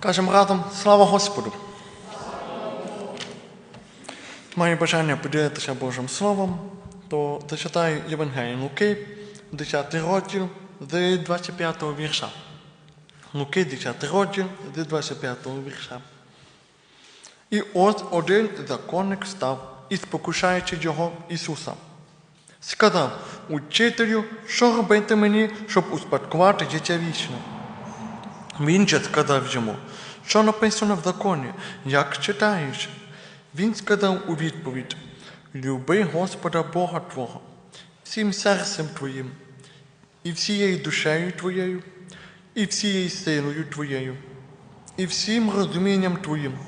Кажемо разом слава Господу. Маю бажання поділитися Божим Словом, то зачитаю Євангелію Луки, 10 розділ з 25 вірша. Луки, 10 розділ з 25 вірша. І ось один законник став і спокушаючи його Ісуса. Сказав, учителю, що робити мені, щоб успадкувати життя вічне? Він же сказав йому, що написано в законі, як читаєш. Він сказав у відповідь: Люби Господа Бога Твого, всім серцем Твоїм, і всією душею Твоєю, і всією силою Твоєю, і всім розумінням Твоїм,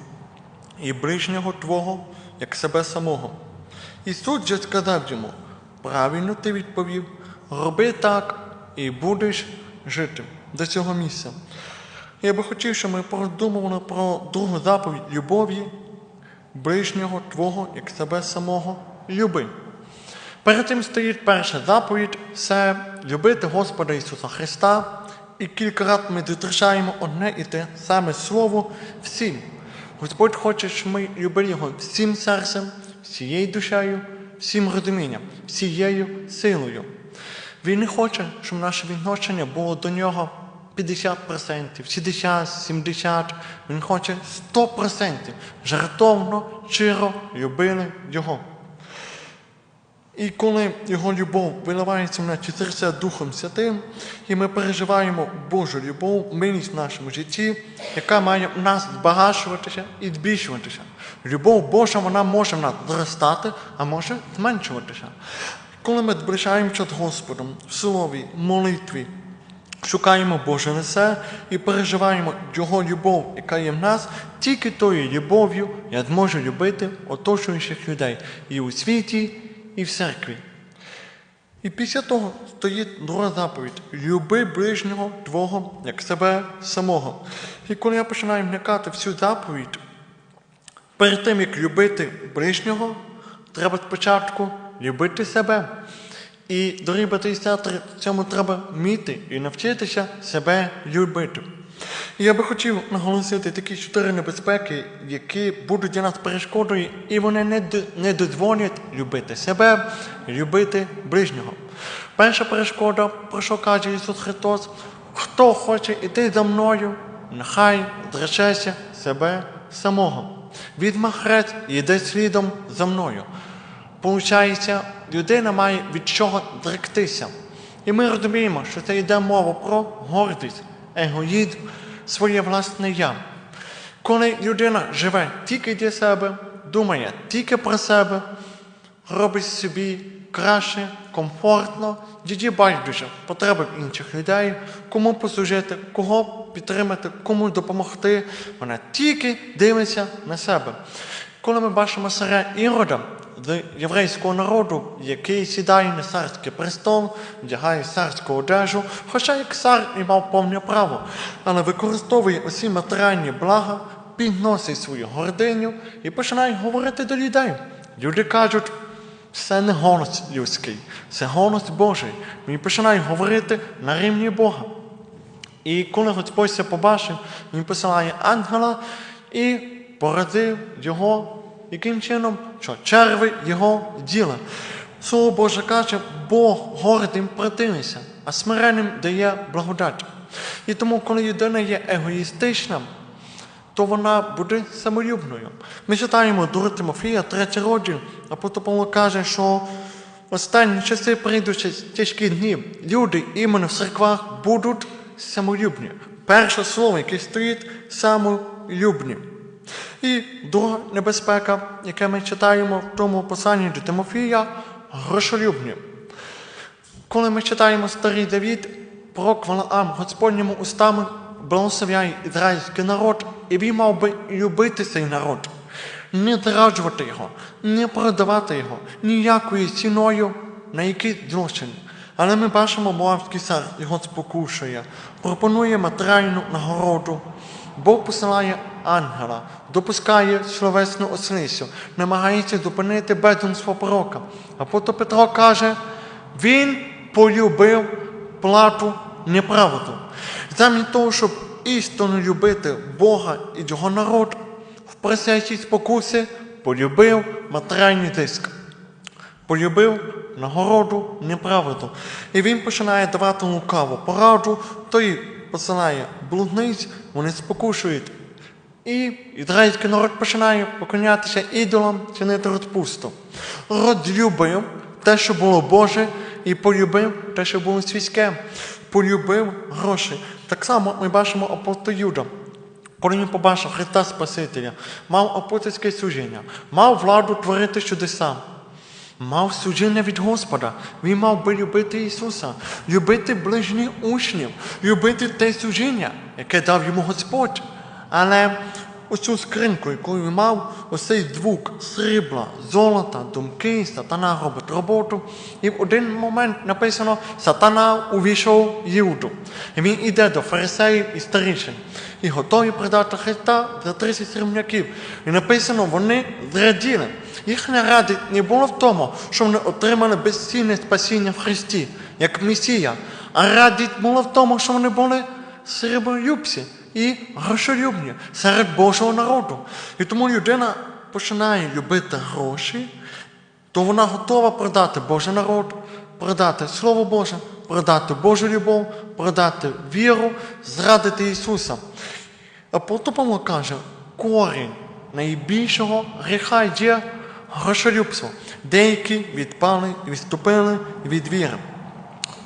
і ближнього Твого, як себе самого. Ісус же сказав йому, правильно ти відповів, роби так і будеш жити до цього місця. Я би хотів, щоб ми продумували про другу заповідь любові ближнього Твого, як себе самого, люби. Перед тим стоїть перша заповідь це любити Господа Ісуса Христа. І кілька разів ми зустрічаємо одне і те саме слово всім. Господь хоче, щоб ми любили Його всім серцем, всією душею, всім розумінням, всією силою. Він не хоче, щоб наше відношення було до нього 50%, 60, 70. Він хоче 100% жартовно, щиро любили Його. І коли його любов виливається наші серця Духом Святим, і ми переживаємо Божу любов, милість в нашому житті, яка має в нас збагачуватися і збільшуватися. Любов Божа вона може в нас зростати, а може зменшуватися. Коли ми зближаємося з Господом в слові, молитві, шукаємо Боже лице і переживаємо Його любов, яка є в нас, тільки тою любов'ю я зможу любити оточуючих людей і у світі, і в церкві. І після того стоїть друга заповідь: люби ближнього Твого, як себе самого. І коли я починаю вникати в цю заповідь, перед тим, як любити ближнього, треба спочатку любити себе. І, дорогі брати і сестри, цьому треба вміти і навчитися себе любити. Я би хотів наголосити такі чотири небезпеки, які будуть для нас перешкодою, і вони не, не дозволять любити себе, любити ближнього. Перша перешкода, про що каже Ісус Христос, хто хоче йти за мною, нехай зречеться себе самого. Візьме хрест і йде слідом за мною. Получається, людина має від чого зректися. І ми розуміємо, що це йде мова про гордість, егоїзм, своє власне я. Коли людина живе тільки для себе, думає тільки про себе, робить собі краще, комфортно, тоді байдуже потреби інших людей, кому послужити, кого підтримати, кому допомогти. Вона тільки дивиться на себе. Коли ми бачимо царя Ірода єврейського народу, який сідає на царський престол, вдягає царську одежу, хоча як цар і мав повне право, але використовує усі матеріальні блага, підносить свою гординю і починає говорити до людей. Люди кажуть, це не голос людський, це голос Божий. Він починає говорити на рівні Бога. І коли Господь це побачив, він посилає ангела і поразив його яким чином, що черви його діла. Слово Боже каже, Бог гордим противиться, а смиренним дає благодать. І тому, коли людина є егоїстична, то вона буде самолюбною. Ми читаємо до Тимофія, 3 розділ, апостол Павло каже, що в останні часи прийдуть тяжкі дні. Люди іменно в церквах будуть самолюбні. Перше слово, яке стоїть самолюбні. І друга небезпека, яке ми читаємо в тому посланні до Тимофія, грошолюбні. Коли ми читаємо старий Давід про Валаам, Господніми устами благословляє ізраїльський народ, і він мав би любити цей народ, не зраджувати його, не продавати його ніякою ціною, на який злочин. Але ми бачимо, Моавський цар його спокушує, пропонує матеріальну нагороду. Бог посилає ангела, допускає словесну ослицю, намагається зупинити безумство пророка. Апостол Петро каже, він полюбив плату неправду. Замість того, щоб істинно любити Бога і його народ, в просячій спокусі полюбив матеріальний диск, полюбив нагороду неправду. І він починає давати лукаву пораду, той посилає блудниць, вони спокушують. І ізраїльський народ починає поклонятися ідолам, чинити розпусту. Род любив те, що було Боже, і полюбив те, що було свійське. Полюбив гроші. Так само ми бачимо апостол Юда. Коли він побачив Христа Спасителя, мав апостольське служіння, мав владу творити чудеса, мав служіння від Господа. Він мав би любити Ісуса, любити ближніх учнів, любити те служіння, яке дав йому Господь. Але оцю скриньку, яку він мав, оцей звук срібла, золота, думки, сатана робить роботу. І в один момент написано, сатана увійшов Юду. І він іде до фарисеїв і старішин. І готові продати Христа за 30 срібняків. І написано, вони зраділи. Їхня радість не було в тому, що вони отримали безцінне спасіння в Христі, як Месія, а радість була в тому, що вони були сріболюбці і грошолюбні серед Божого народу. І тому людина починає любити гроші, то вона готова продати Божий народ, продати Слово Боже, продати Божу любов, продати віру, зрадити Ісуса. Апостол Павло каже, корінь найбільшого гріха є грошолюбство. Деякі відпали і відступили від віри.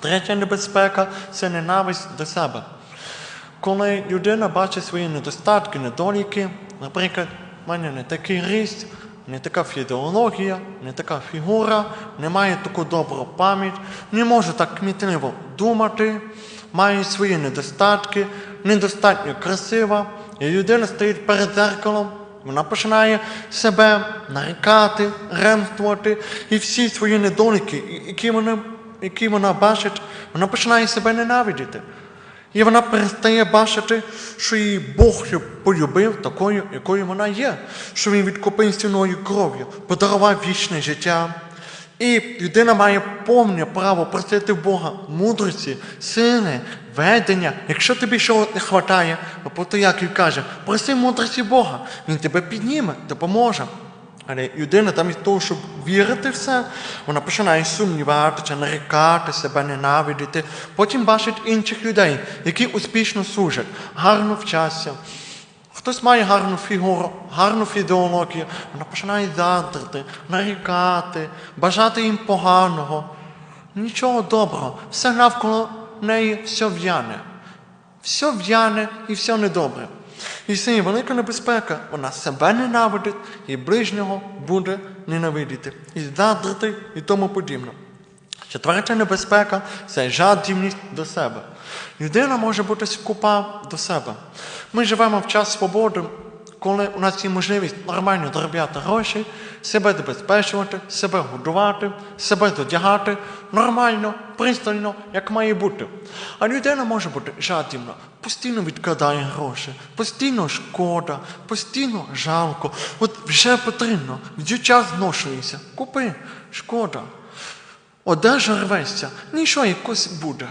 Третя небезпека це ненависть до себе. Коли людина бачить свої недостатки, недоліки, наприклад, в мене не такий ріст, не така фізіологія, не така фігура, не має таку добру пам'ять, не може так кмітливо думати, має свої недостатки, недостатньо красива, і людина стоїть перед зеркалом, вона починає себе нарікати, ремствувати, і всі свої недоліки, які вона, які вона бачить, вона починає себе ненавидіти. І вона перестає бачити, що її Бог полюбив такою, якою вона є, що він відкупив стіною кров'ю, подарував вічне життя. І людина має повне право просити Бога мудрості, сили, ведення. Якщо тобі чогось не вистачає, то як він каже, проси мудрості Бога, він тебе підніме, допоможе. Але людина замість того, щоб вірити все, вона починає сумніватися, нарікати себе, ненавидіти. Потім бачить інших людей, які успішно служать, гарно вчаться. Хтось має гарну фігуру, гарну фізіологію, вона починає заздрити, нарікати, бажати їм поганого. Нічого доброго, все навколо неї все в'яне. Все в'яне і все недобре. І це велика небезпека. Вона себе ненавидить і ближнього буде ненавидіти, і заздрити і тому подібне. Четверта небезпека це жадібність до себе. Людина може бути скупа до себе. Ми живемо в час свободи, коли у нас є можливість нормально заробляти гроші, себе забезпечувати, себе годувати, себе задягати нормально, пристойно, як має бути. А людина може бути жадібна, постійно відкладає гроші, постійно шкода, постійно жалко. От вже потрібно, взуття зношується. Купи, шкода. Одежа рветься, нічого якось буде.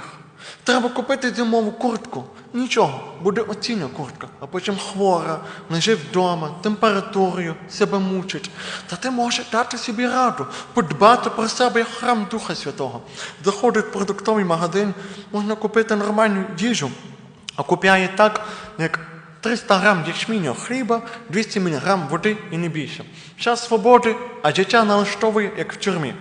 Треба купити зимову куртку. Нічого, буде оціння куртка, а потім хвора, лежить вдома, температурою, себе мучить. Та ти можеш дати собі раду, подбати про себе як храм Духа Святого. Заходить в продуктовий магазин, можна купити нормальну їжу, а купляє так, як 300 грам ячменю хліба, 200 мг води і не більше. Час свободи, а життя налаштовує, як в тюрмі.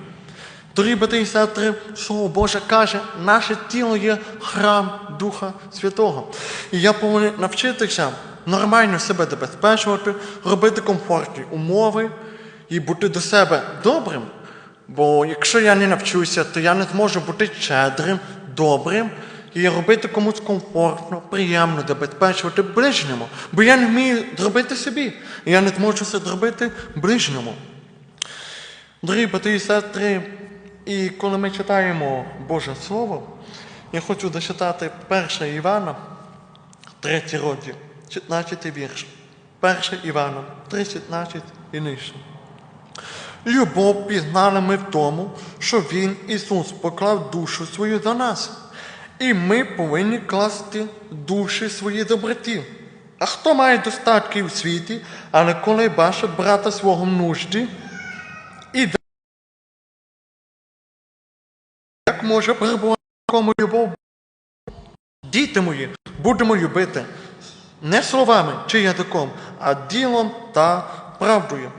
Дорогі брати сестри, Слово Боже каже, наше тіло є храм Духа Святого. І я повинен навчитися нормально себе забезпечувати, робити комфортні умови і бути до себе добрим. Бо якщо я не навчуся, то я не зможу бути щедрим, добрим і робити комусь комфортно, приємно, забезпечувати ближньому. Бо я не вмію зробити собі, і я не зможу це зробити ближньому. Дорогі брати і сестри, і коли ми читаємо Боже Слово, я хочу зачитати 1 Івана, 3 розділ, 15 вірш. 1 Івана, 3, 15 і нижче. Любов пізнали ми в тому, що Він, Ісус, поклав душу свою за нас. І ми повинні класти душі свої доброті. А хто має достатки у світі, але коли бачить брата свого в нужді, може перебувати кому любов? Діти мої, будемо любити не словами чи язиком, а ділом та правдою.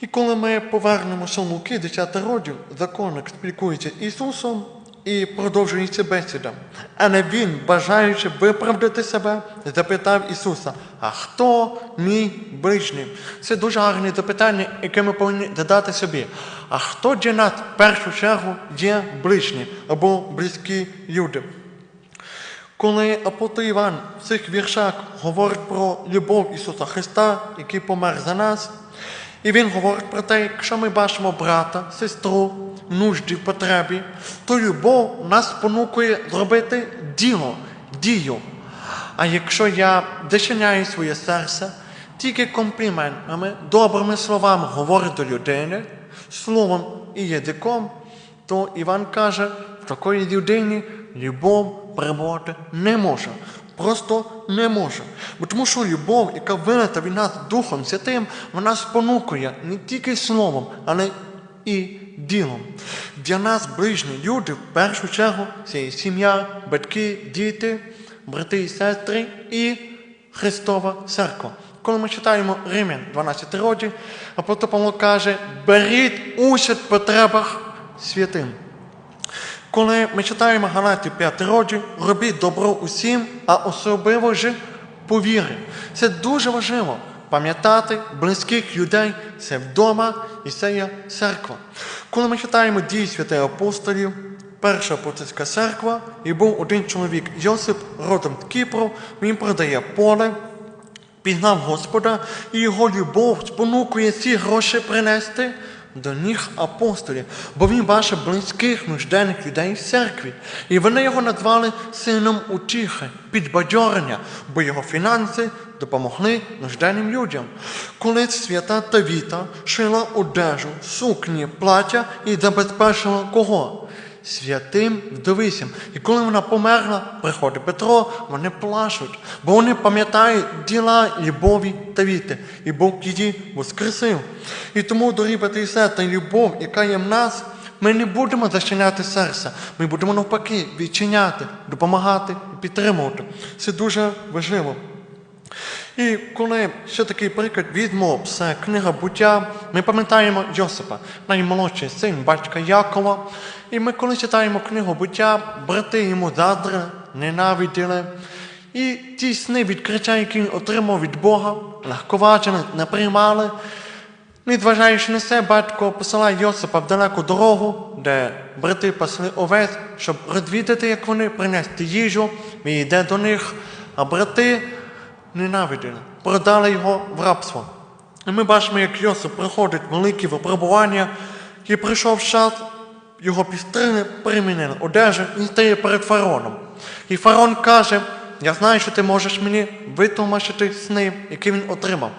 І коли ми повернемося в Луки, 10 родів, законник спілкується Ісусом і продовжується бесіда. Але він, бажаючи виправдати себе, запитав Ісуса, а хто мій ближній? Це дуже гарне запитання, яке ми повинні задати собі. А хто для нас в першу чергу є ближні або близькі люди? Коли апостол Іван в цих віршах говорить про любов Ісуса Христа, який помер за нас, і Він говорить про те, якщо ми бачимо брата, сестру, нужді, в потребі, то любов нас спонукує зробити діло, дію. А якщо я зачиняю своє серце, тільки компліментами, добрими словами говорю до людини, словом і язиком, то Іван каже, в такої людині любов перебувати не може. Просто не може. Бо тому що любов, яка вилита від нас Духом Святим, вона спонукує не тільки словом, але і ділом. Для нас ближні люди, в першу чергу, це сім'я, батьки, діти, брати і сестри і Христова Церква. Коли ми читаємо Римлян 12 розділ, апостол Павло каже, беріть участь в потребах святим. Коли ми читаємо Галаті 5 розділ, робіть добро усім, а особливо ж по вірі. Це дуже важливо. Пам'ятати близьких людей це вдома і це є церква. Коли ми читаємо дії святих апостолів, перша апостольська церква, і був один чоловік Йосип, родом Кіпру, він продає поле, пізнав Господа, і його любов спонукує ці гроші принести до ніг апостолів, бо він бачив близьких нужденних людей в церкві. І вони його назвали сином утіхи, підбадьорення, бо його фінанси допомогли нужденним людям. Коли свята Тавіта шила одежу, сукні, плаття і забезпечила кого? Святим вдовисям. І коли вона померла, приходить Петро, вони плачуть, бо вони пам'ятають діла любові та віти, і Бог її воскресив. І тому, дорогі брати сестри, любов, яка є в нас, ми не будемо зачиняти серце, ми будемо навпаки відчиняти, допомагати і підтримувати. Це дуже важливо. І коли ще такий приклад візьмо, це книга буття, ми пам'ятаємо Йосипа, наймолодший син батька Якова. І ми, коли читаємо книгу буття, брати йому заздрили, ненавиділи. І ті сни відкриття, які він отримав від Бога, легковажили, не приймали. Незважаючи на це, батько посилає Йосипа в далеку дорогу, де брати пасли овець, щоб розвідати, як вони принести їжу, він йде до них, а брати ненавиділи, продали його в рабство. І ми бачимо, як Йосип проходить великі випробування, і прийшов час, його підстрили, примінили одежу, він стає перед фараоном. І фараон каже, я знаю, що ти можеш мені витлумачити сни, які він отримав.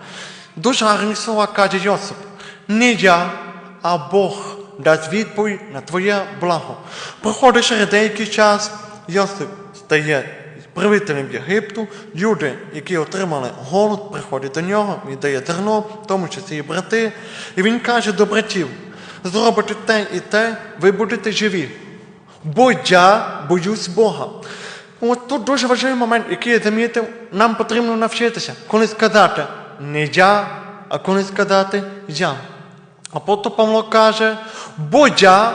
Дуже гарні слова каже Йосип. Не я, а Бог дасть відповідь на твоє благо. Проходить ще деякий час, Йосип стає правителем Єгипту, люди, які отримали голод, приходять до нього, він дає зерно, в тому числі і брати. І він каже до братів: зробите те і те, ви будете живі. Бо я боюсь Бога. От тут дуже важливий момент, який я замітив, нам потрібно навчитися, коли сказати не я, а коли сказати я. Апостол Павло каже, бо я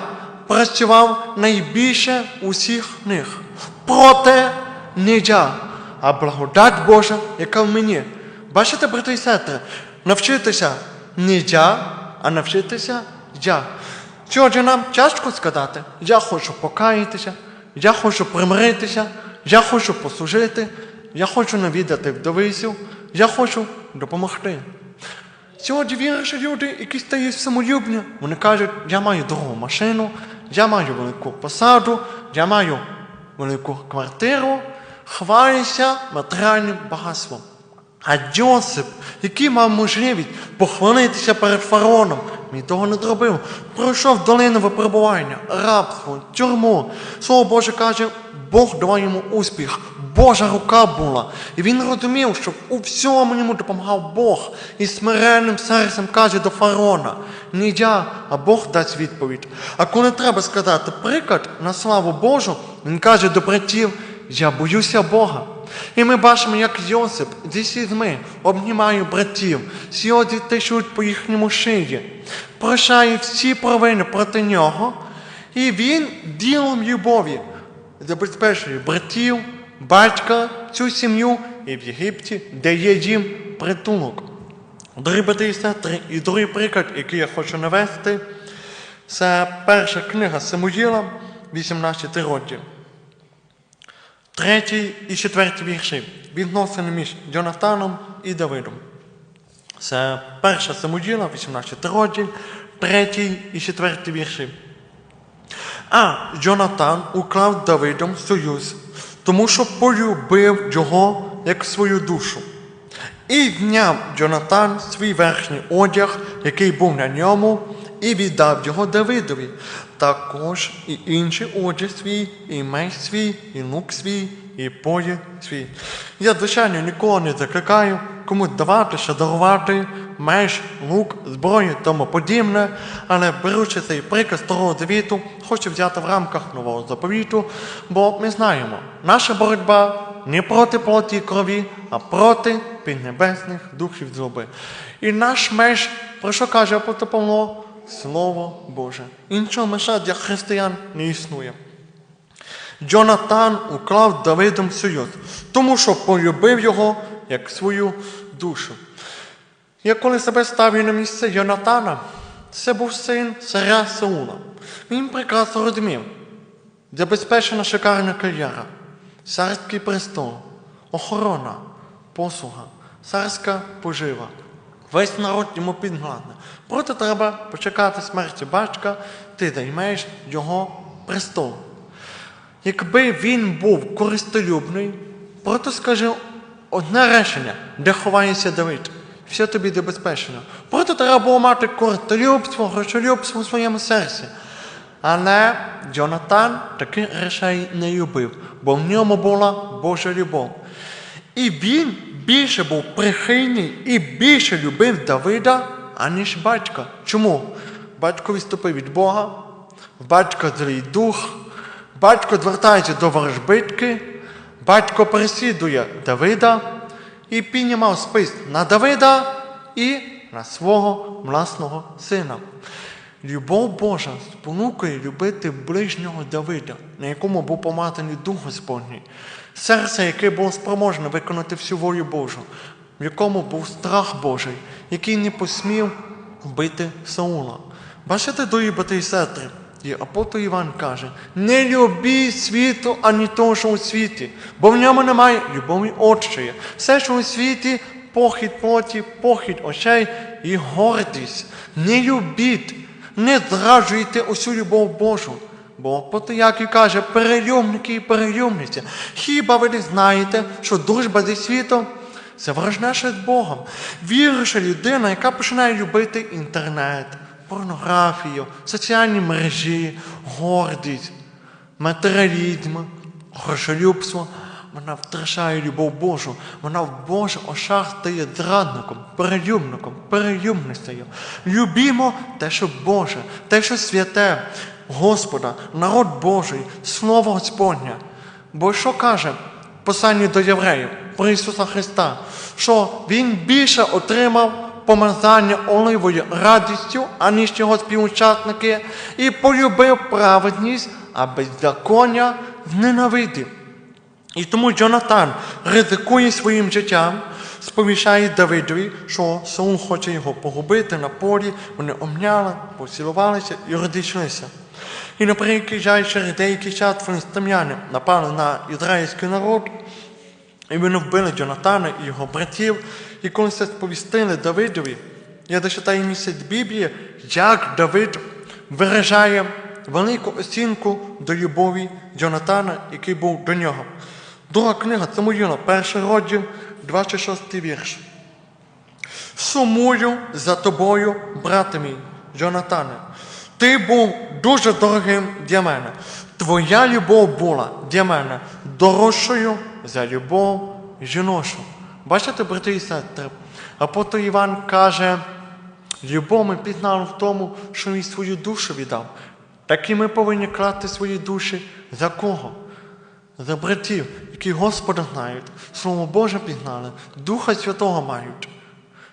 працював найбільше усіх них. Проте не я, а благодать Божа, яка в мені. Бачите, брати і сестри, навчитися не я, а навчитися я. Сьогодні нам тяжко сказати, я хочу покаятися, я хочу примиритися, я хочу послужити, я хочу навідати вдовицю, я хочу допомогти. Сьогодні віруючі люди, які стають самолюбні, вони кажуть, я маю дорогу машину, я маю велику посаду, я маю велику квартиру, хвалюся матеріальним багатством. А Йосип, який мав можливість похвалитися перед фараоном, він того не зробив. Пройшов долину випробування, рабство, тюрму. Слово Боже каже, Бог давав йому успіх. Божа рука була. І він розумів, що у всьому йому допомагав Бог. І смиренним серцем каже до фараона, не я, а Бог дасть відповідь. А коли треба сказати приклад на славу Божу, він каже до братів, я боюся Бога. І ми бачимо, як Йосип зі слізьми обнімає братів, сльози течуть по їхньому шиї, прощає всі провини проти нього, і він ділом любові забезпечує братів, батька, цю сім'ю і в Єгипті дає їм притулок. Дорогі брати сестри, і другий приклад, який я хочу навести, це перша книга Самуїла, 18 розділ. Третій і четвертий вірші відносини між Йонатаном і Давидом. Це перша Самуїла, 18 розділ, третій і четвертий вірші. А Джонатан уклав Давидом союз, тому що полюбив його як свою душу. І зняв Джонатан свій верхній одяг, який був на ньому, і віддав його Давидові. Також і інший одяг свій, і меч свій, і лук свій, і пояс свій. Я, звичайно, нікого не закликаю комусь давати, що дарувати меч, лук, зброю, тому подібне, але беручи цей приказ старого завіту, хочу взяти в рамках нового заповіту, бо ми знаємо, наша боротьба не проти плоті і крові, а проти піднебесних духів злоби. І наш меч, про що каже апостол Павло, Слово Боже. Іншого меша для християн не існує. Джонатан уклав Давидом союз, тому що полюбив його як свою душу. Я коли себе ставлю на місце Йонатана, це був син царя Саула. Він прекрасно розумів, забезпечена шикарна кар'єра, царський престол, охорона, послуга, царська пожива. Весь народ йому підгладне. Проте треба почекати смерті батька, ти займаєш його престол. Якби він був користолюбний, просто скажи одне речення, де ховається Давид. Все тобі забезпечено. Проте треба було мати користолюбство, грошолюбство у своєму серці. Але Джонатан таких речей не любив, бо в ньому була Божа любов. І він більше був прихильний і більше любив Давида, аніж батька. Чому? Батько відступив від Бога, в батька злий дух, батько звертається до ворожбитки, батько переслідує Давида і піднімав спис на Давида і на свого власного сина. Любов Божа спонукує любити ближнього Давида, на якому був поматаний Дух Господній, серце, яке було спроможне виконати всю волю Божу, в якому був страх Божий, який не посмів вбити Саула. Бачите, дорогі брати і сестри, і апостол Іван каже: не любіть світу, ані того, що у світі, бо в ньому немає любові отчої. Все, що у світі, похід плоті, похід очей і гордість. Не любіть, не зраджуйте усю любов Божу. Бо Потояків каже, перелюбники і перелюбниці. Хіба ви не знаєте, що дружба зі світом це ворожнеша з Богом? Віруюча людина, яка починає любити інтернет, порнографію, соціальні мережі, гордість, матеріалізм, грошолюбство, вона втрачає любов Божу. Вона в Божих очах стає зрадником, перелюбником, перелюбницею. Любімо те, що Боже, те, що святе, Господа, народ Божий, Слово Господнє. Бо що каже посланні до євреїв про Ісуса Христа? Що Він більше отримав помазання оливою радістю, аніж його співучасники, і полюбив праведність, а беззаконня зненавидів. І тому Джонатан ризикує своїм життям, сповіщає Давидові, що Саул хоче його погубити на полі, вони обняли, поцілувалися і розійшлися. І на через деякий час філістимляни напали на ізраїльський народ, і вони вбили Джонатана і його братів. І коли це сповістили Давидові, я дочитаю місяць Біблії, як Давид виражає велику оцінку до любові Джонатана, який був до нього. Друга книга Самуїла, перший розділ, 26 вірш. Сумую за тобою, брате мій, Джонатане, ти був дуже дорогим для мене. Твоя любов була для мене дорожчою за любов жіношу. Бачите, брати і сестри, апостол Іван каже, любов ми пізнали в тому, що він свою душу віддав. Так і ми повинні класти свої душі за кого? За братів, які Господа знають, Слово Боже пізнали, Духа Святого мають.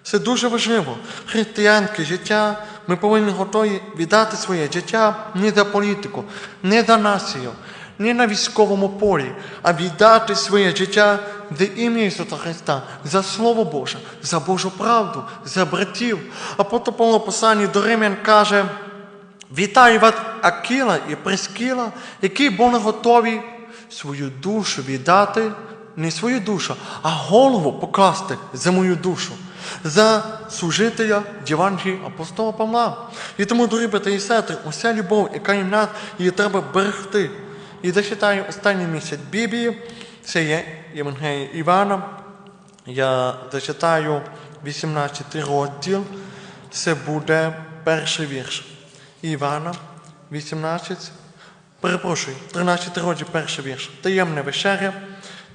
Це дуже важливо. Християнське життя ми повинні готові віддати своє життя не за політику, не за націю, не на військовому полі, а віддати своє життя за ім'я Ісуса Христа, за Слово Боже, за Божу правду, за братів. А Павло посланні до Римлян каже, Вітаю вас, Акіла і Прескіла, які були готові свою душу віддати, не свою душу, а голову покласти за мою душу, за служителя Євангелії апостола Павла. І тому, дорогі брати і сестри, уся любов, яка є в нас, її треба берегти. І зачитаю останній місяць Біблії, це є Євангелія Івана. Я зачитаю 18 розділ, це буде перший вірш. Івана 18, перепрошую, 13 розділ, перший вірш. Таємне вечеря,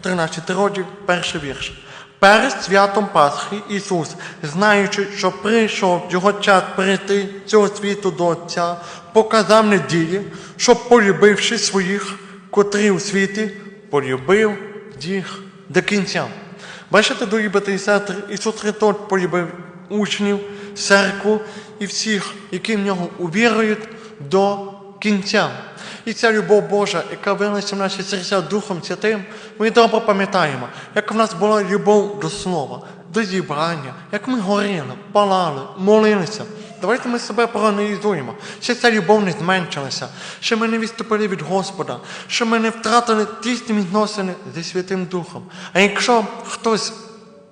13 розділ, перший вірш. Перед святом Пасхи Ісус, знаючи, що прийшов його час перейти цього світу до Отця, показав неділі, щоб, полюбивши своїх, котрі у світі, полюбив їх до кінця. Бачите, дорогі брати сестри, Ісус Христос полюбив учнів, церкву і всіх, які в нього увірують до кінця. І ця любов Божа, яка вилася в наші серця Духом Святим, ми добре пам'ятаємо, як в нас була любов до Слова, до зібрання, як ми горіли, палали, молилися. Давайте ми себе проаналізуємо, що ця любов не зменшилася, що ми не відступили від Господа, що ми не втратили тісні відносини зі Святим Духом. А якщо хтось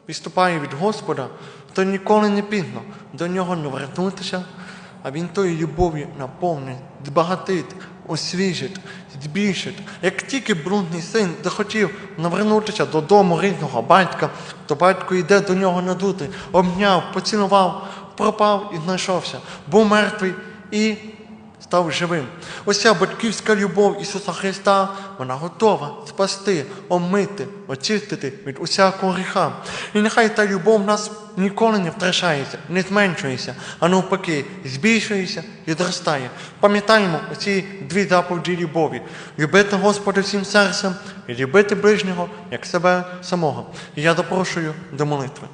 відступає від Господа, то ніколи не пізно до нього не вернутися, а він тою любов'ю наповнить, збагатить, освіжить, збільшить. Як тільки брудний син захотів навернутися додому рідного батька, то батько йде до нього надути, обняв, поцілував, пропав і знайшовся, був мертвий і став живим. Ось ця батьківська любов Ісуса Христа, вона готова спасти, омити, очистити від усякого гріха. І нехай та любов в нас ніколи не втрачається, не зменшується, а навпаки, збільшується і зростає. Пам'ятаємо оці дві заповіді любові: любити Господа всім серцем і любити ближнього як себе самого. І я запрошую до молитви.